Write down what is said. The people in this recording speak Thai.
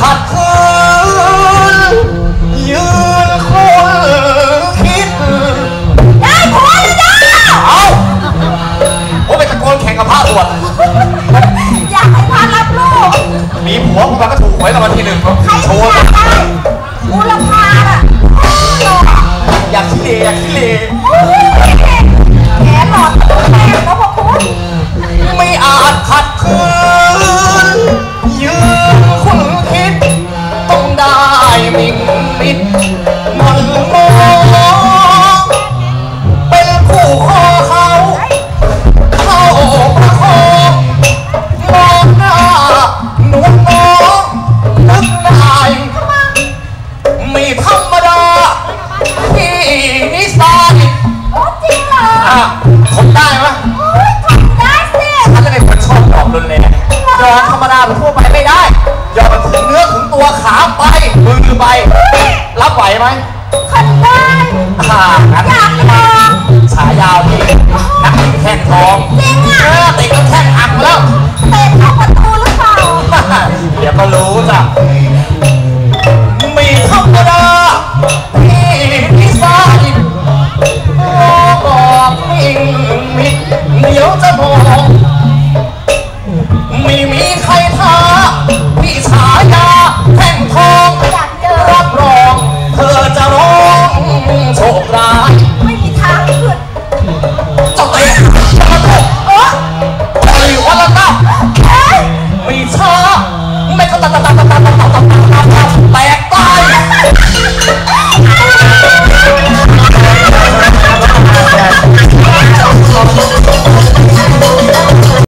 ขัดขืนยืนคนคิด ได้ผัวแล้วจ้าเอาผมไปตะโกนแข่งกับพระบวชอยากให้พารับลูกมีผัวผมก็ถูกหวยรางวัลที่หนึ่งครับใครโชจะว์อยากได้กูรำคาญอะโอ้หล่ออยากขี้เลอยากขี้เลโมิ่งมิดมันมองเป็นคู่คอเขาเข้าประคองมองหน้าหนุ่มน้องนึกได้ม่ธรรมดาที่นิสัยโอ้จริงเหรออะทนได้ไหม ตัวขาไปมือไปรับไหวไหมทำได้อ่างั้นอยากลองฉายาวที่นักติดแข้งทอง